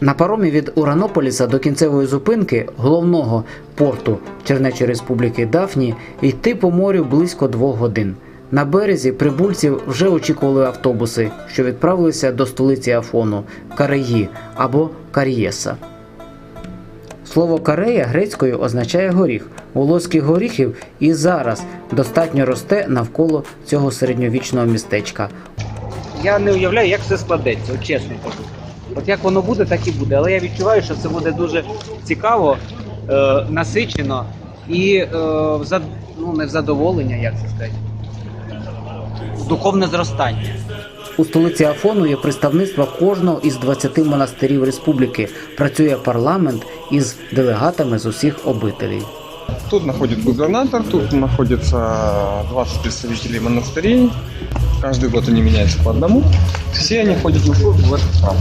На паромі від Уранополіса до кінцевої зупинки головного порту Чернечої Республіки Дафні йти по морю близько двох годин. На березі прибульців вже очікували автобуси, що відправилися до столиці Афону Кареї або Кар'єса. Слово карея грецькою означає горіх. Волоських горіхів і зараз достатньо росте навколо цього середньовічного містечка. Я не уявляю, як все складеться, чесно кажу. От як воно буде, так і буде. Але я відчуваю, що це буде дуже цікаво, е, насичено і е, в зад... ну, не в задоволення, як це сказати. в Духовне зростання. У столиці Афону є представництво кожного із 20 монастирів республіки. Працює парламент із делегатами з усіх обителей. Тут находится губернатор, тут находится 20 представителей монастырей. Каждый год они меняются по одному. Все вони ходять у службу в храм.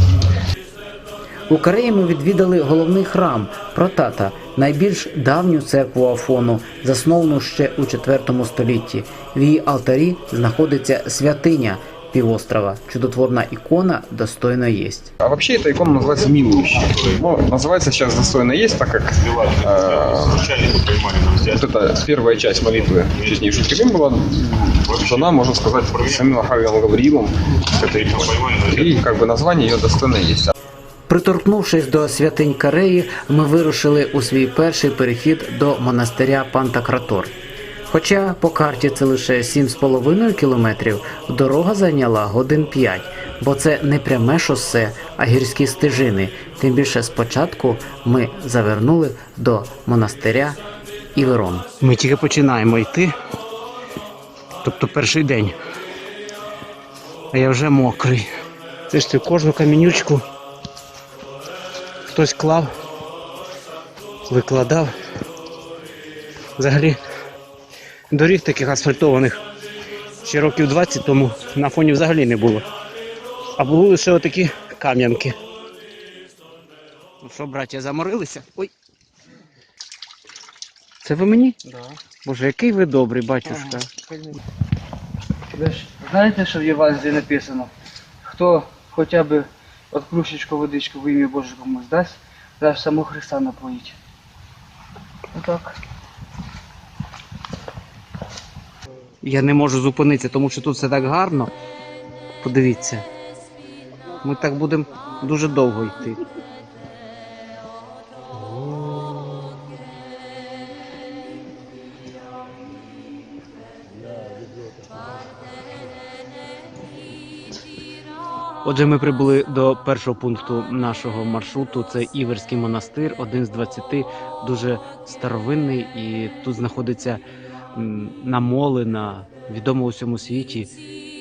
У Кореї ми відвідали головний храм Протата, найбільш давню церкву Афону, засновану ще у IV столітті. В її алтарі знаходиться святиня півострова, чудотворна ікона достойно єсть. А вообще эта икона называется милующая. Ну, называется сейчас достойно есть, так как э, вот эта первая часть молитвы честнейший Кирилл была дана, можно сказать, самим Ахавием Гавриилом к этой иконе. И как бы название ее достойно есть. Приторкнувшись до святинь Кареї, ми вирушили у свій перший перехід до монастиря Пантакратор. Хоча по карті це лише 7,5 кілометрів, дорога зайняла годин 5, бо це не пряме шосе, а гірські стежини. Тим більше спочатку ми завернули до монастиря Іверон. Ми тільки починаємо йти. Тобто перший день. А я вже мокрий. Це ж ти кожну камінючку хтось клав, викладав. Взагалі доріг таких асфальтованих ще років 20 тому на фоні взагалі не було. А були лише отакі кам'янки. Ну що, браття, заморилися? Ой. Це ви мені? Да. Боже, який ви добрий, батюшка. Ви ж знаєте, що в Євангелії написано? Хто хоча б от кружечку водичку в ім'я Боже комусь дасть, дасть самого Христа напоїть. Отак. Я не можу зупинитися, тому що тут все так гарно. Подивіться. Ми так будемо дуже довго йти. Отже, ми прибули до першого пункту нашого маршруту. Це Іверський монастир, один з 20, дуже старовинний, і тут знаходиться намолена, відома у всьому світі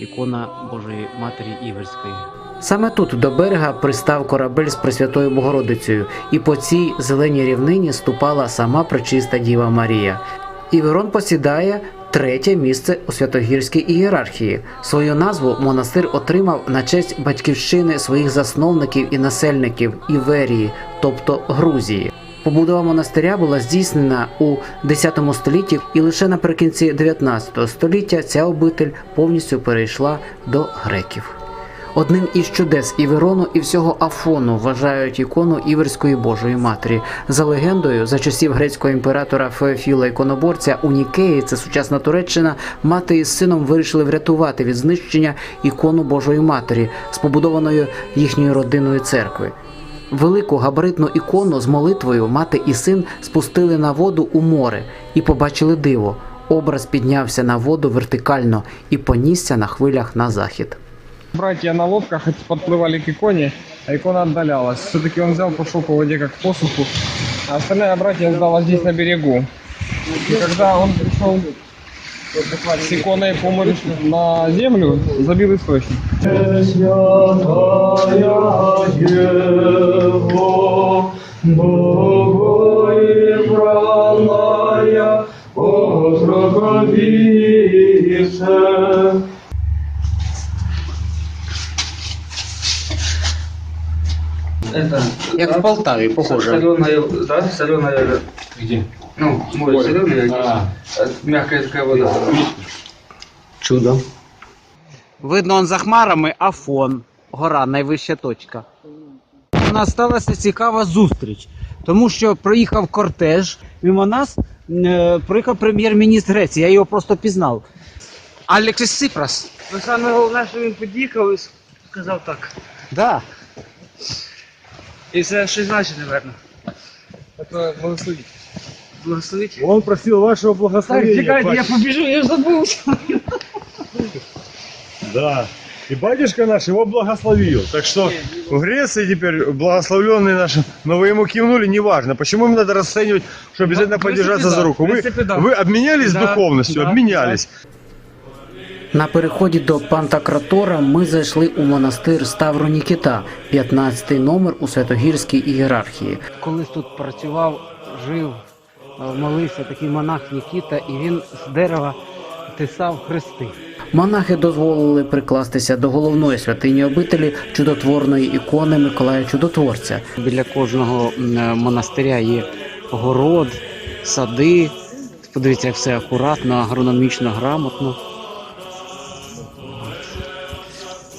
ікона Божої Матері Іверської. Саме тут до берега пристав корабель з Пресвятою Богородицею, і по цій зеленій рівнині ступала сама пречиста Діва Марія. Іверон посідає третє місце у святогірській ієрархії. Свою назву монастир отримав на честь батьківщини своїх засновників і насельників Іверії, тобто Грузії. Побудова монастиря була здійснена у X столітті, і лише наприкінці 19 століття ця обитель повністю перейшла до греків. Одним із чудес Іверону і всього Афону вважають ікону Іверської Божої Матері. За легендою, за часів грецького імператора Феофіла Іконоборця у Нікеї, це сучасна Туреччина, мати із сином вирішили врятувати від знищення ікону Божої Матері з побудованою їхньою родиною церкви. Велику габаритну ікону з молитвою мати і син спустили на воду у море і побачили диво. Образ піднявся на воду вертикально і понісся на хвилях на захід. Братья на лодках подплывали к иконе, а икона отдалялась. Все-таки он взял, пошел по воде как по суху, а остальная братья ждала здесь на берегу. И когда он пришел с иконой по на землю, забил источник. Это Як в Полтаві, похоже. соленая, да, соленая. Где? Ну, море соленое, А. мягкая такая вода. Чудо. Видно он за хмарами Афон. Гора, найвища точка. У нас сталася цікава зустріч, тому що приїхав кортеж, мимо нас е, приїхав прем'єр-міністр Греції, я його просто пізнав. Алексіс Сипрас. Ну саме головне, що він під'їхав і сказав так. Да. І це щось значить, напевно. Это благословить Благословить. Он просил вашего Так, благословения. чекайте, я батюшка. побіжу, я забувся. Да. И батюшка наш его благословил. Так что в Греции теперь благословленные наши, но вы ему кивнули, неважно. Почему им надо расценивать, что обязательно в принципе, подержаться да. за руку? В Вы, принципе, да. вы обменялись Да, духовностью, да, обменялись. На переході до Пантократора ми зайшли у монастир Ставру Нікіта, 15-й номер у Святогірській ієрархії. Колись тут працював, жив, е, молився такий монах Нікіта, і він з дерева тисав хрести. Монахи дозволили прикластися до головної святині обителі чудотворної ікони Миколая Чудотворця. Біля кожного е, монастиря є город, сади. Подивіться, як все акуратно, агрономічно, грамотно.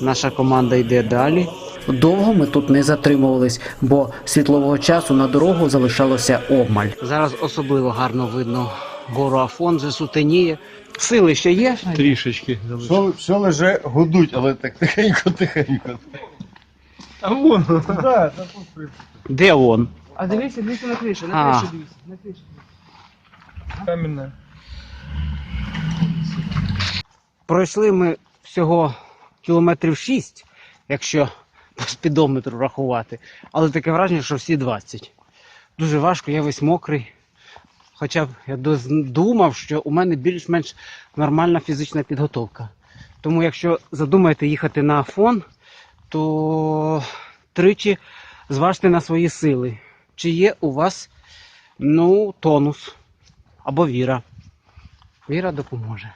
Наша команда йде далі. Довго ми тут не затримувались, бо світлового часу на дорогу залишалося обмаль. Зараз особливо гарно видно гору Афон, вже сутеніє. Сили ще є? Трішечки. Пчоли вже гудуть, але так тихенько-тихенько. А вон. Да, Де он? А дивіться, дивіться на кришу, на кришу дивіться, на кришу. каменная. Пройшли ми всього кілометрів 6, якщо по спідометру рахувати. Але таке враження, що всі 20. Дуже важко, я весь мокрий. Хоча б я думав, що у мене більш-менш нормальна фізична підготовка. Тому якщо задумаєте їхати на Афон, то тричі зважте на свої сили. Чи є у вас ну, тонус або віра. Віра допоможе.